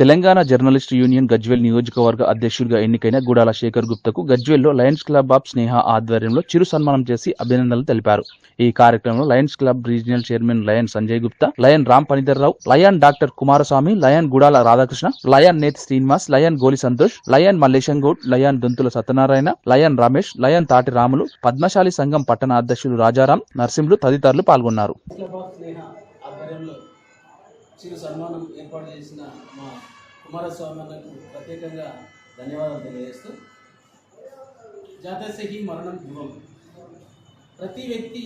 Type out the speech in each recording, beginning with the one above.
Telangana journalist union Gajwel నియోజకవర్గ అధ్యక్షుడిగా ఎన్నికైన గుడాల శేఖర్ గుప్తకు గజ్వేల్లో లయన్స్ క్లబ్ ఆఫ్ స్నేహ ఆధ్వర్యంలో చిరు సన్మానం చేసి అభినందనలు తెలిపారు. ఈ కార్యక్రమంలో lions club regional chairman lion Sanjay Gupta lion Ram Panidharrao lion doctor Kumaraswamy lion Gudala Radhakrishna lion నేత్ Srinivas lion Goli Santosh lion Malleshamgoud lion Donthula Satyanarayana lion Ramesh lion Thati Ramulu Padmashali సంఘం పట్టణ అధ్యక్షులు రాజారాం నర్సింహులు తదితరులు పాల్గొన్నారు. ఆధ్వర్యంలో చిరు సన్మానం ఏర్పాటు చేసిన మా కుమారస్వామి అన్నకు ప్రత్యేకంగా ధన్యవాదాలు తెలియజేస్తూ జాతస్యహి మరణం ధ్రువం. ప్రతి వ్యక్తి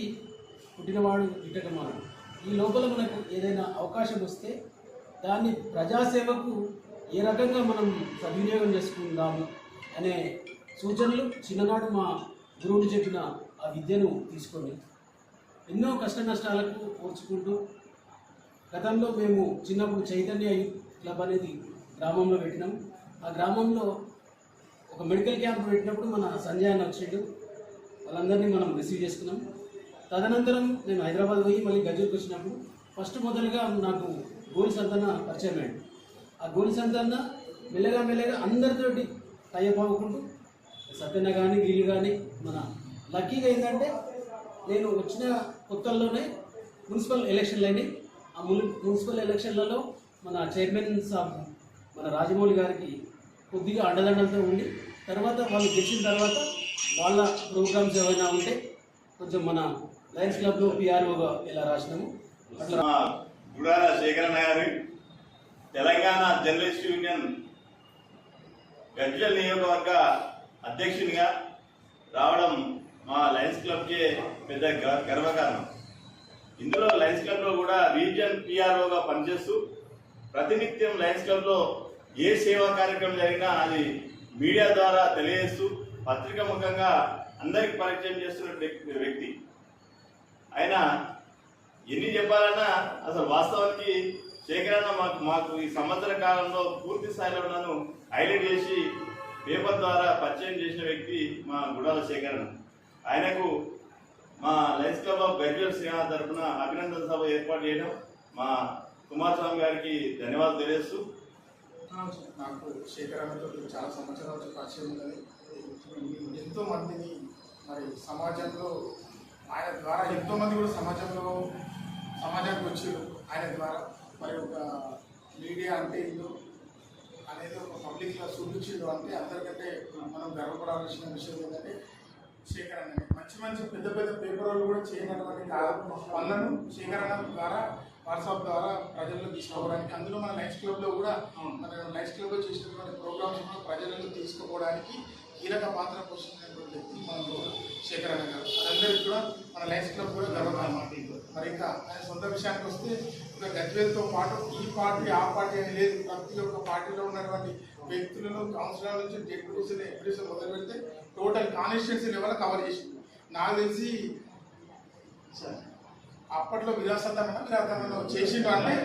పుట్టినవాడు ఇట్టక మానడు ఈ లోపల మనకు ఏదైనా అవకాశం వస్తే దాన్ని ప్రజాసేవకు ఏ రకంగా మనం సద్వినియోగం చేసుకుందాము అనే సూచనలు చిన్ననాడు మా గురువులు చెప్పిన ఆ విద్యను తీసుకొని ఎన్నో కష్ట నష్టాలకు ఓర్చుకుంటూ గతంలో మేము చిన్నప్పుడు చైతన్య క్లబ్ అనేది గ్రామంలో పెట్టినాం. ఆ గ్రామంలో ఒక మెడికల్ క్యాంప్ పెట్టినప్పుడు మన సంజయ్ అన్న వచ్చాడు. వాళ్ళందరినీ మనం రిసీవ్ చేసుకున్నాం. తదనంతరం నేను హైదరాబాద్ పోయి మళ్ళీ గజూర్కి వచ్చినప్పుడు ఫస్ట్ మొదలుగా నాకు గోలి సంతన పరిచయం అయ్యాడు. ఆ గోలి సంతన మెల్లగా మెల్లగా అందరితోటి టైప్ అవ్వకుండా సత్యన కానీ గిల్లు కానీ మన లక్కీగా ఏంటంటే నేను వచ్చిన కొత్తల్లోనే మున్సిపల్ ఎలక్షన్లు అయినాయి మున్సిపల్ ఎలక్షన్లలో మన చైర్మన్ సాబ్ మన రాజమౌళి గారికి కొద్దిగా అండదండలతో ఉండి తర్వాత వాళ్ళు గెలిచిన తర్వాత వాళ్ళ ప్రోగ్రామ్స్ ఏమైనా ఉంటే కొంచెం మన లయన్స్ క్లబ్లో పిఆర్ఓగా ఇలా రాసినాము. అట్లా మా గుడాల శేఖరన్న గారు తెలంగాణ జర్నలిస్ట్ యూనియన్ గజ్జల్ నియోజకవర్గ అధ్యక్షునిగా రావడం మా లయన్స్ క్లబ్కే పెద్ద గర్వకారణం. ఇందులో లయన్స్ క్లబ్ రీజియన్ పిఆర్ఓగా పనిచేస్తూ ప్రతినిత్యం లయన్స్ క్లబ్లో ఏ సేవా కార్యక్రమం జరిగినా అది మీడియా ద్వారా తెలియజేస్తూ పత్రిక ముఖంగా అందరికి పరిచయం చేస్తున్న వ్యక్తి- వ్యక్తి. ఆయన ఎన్ని చెప్పాలన్నా అసలు వాస్తవానికి శేఖరన్న మాకు మాకు ఈ సంవత్సర కాలంలో పూర్తి స్థాయిలో నన్ను హైలైట్ చేసి పేపర్ ద్వారా పరిచయం చేసిన వ్యక్తి మా గుడాల శేఖరన్న. ఆయనకు లయన్స్ క్లబ్ ఆఫ్ గజ్వల్ తరఫున అభినందన సభ ఏర్పాటు చేయడం మా కుమారస్వామి గారికి ధన్యవాదాలు తెలియస్తూ నాకు శేఖర్ చాలా సంవత్సరాల నుంచి పరిచయం ఉన్నది. ఎంతో మందిని మరి సమాజంలో ఆయన ద్వారా ఎంతో మంది కూడా సమాజంలో సమాజానికి వచ్చారు ఆయన ద్వారా మరి ఒక మీడియా అంటే ఇల్లు అనేది ఒక పబ్లిక్లో చూపించాడు అంటే అందరికంటే మనం గర్వపడాల్సిన విషయం ఏంటంటే అన్న మంచి మంచి పెద్ద పెద్ద పేపర్ వాళ్ళు కూడా చేయనటువంటి పనులను అన్న ద్వారా వాట్సాప్ ద్వారా ప్రజల్లో తీసుకోవడానికి అందులో మన లైఫ్ క్లబ్లో కూడా మన లైఫ్ క్లబ్లో చేసినటువంటి ప్రోగ్రామ్స్ కూడా ప్రజలలో తీసుకుపోవడానికి కీలక పాత్ర పోషించినటువంటి వ్యక్తి మన శేఖర్ అన్న గారు. అందరికీ కూడా మన లైఫ్ క్లబ్ కూడా గర్వకారణం. మరి ఇంకా ఆయన సొంత విషయానికి వస్తే ఇంకా గజ్వేల్తో పాటు ఈ పార్టీ ఆ పార్టీ అని లేదు. ప్రతి ఒక్క పార్టీలో ఉన్నటువంటి వ్యక్తులను కౌన్సిలర్ నుంచి డెప్యూటీసీ ఎంపీసీ మొదలు పెడితే టోటల్ కాన్స్టిట్యున్సీ లెవెల్ కవర్ చేసింది. నాకు తెలిసి అప్పట్లో విరాసతమైన విరాసతమైన చేసిండు అంటే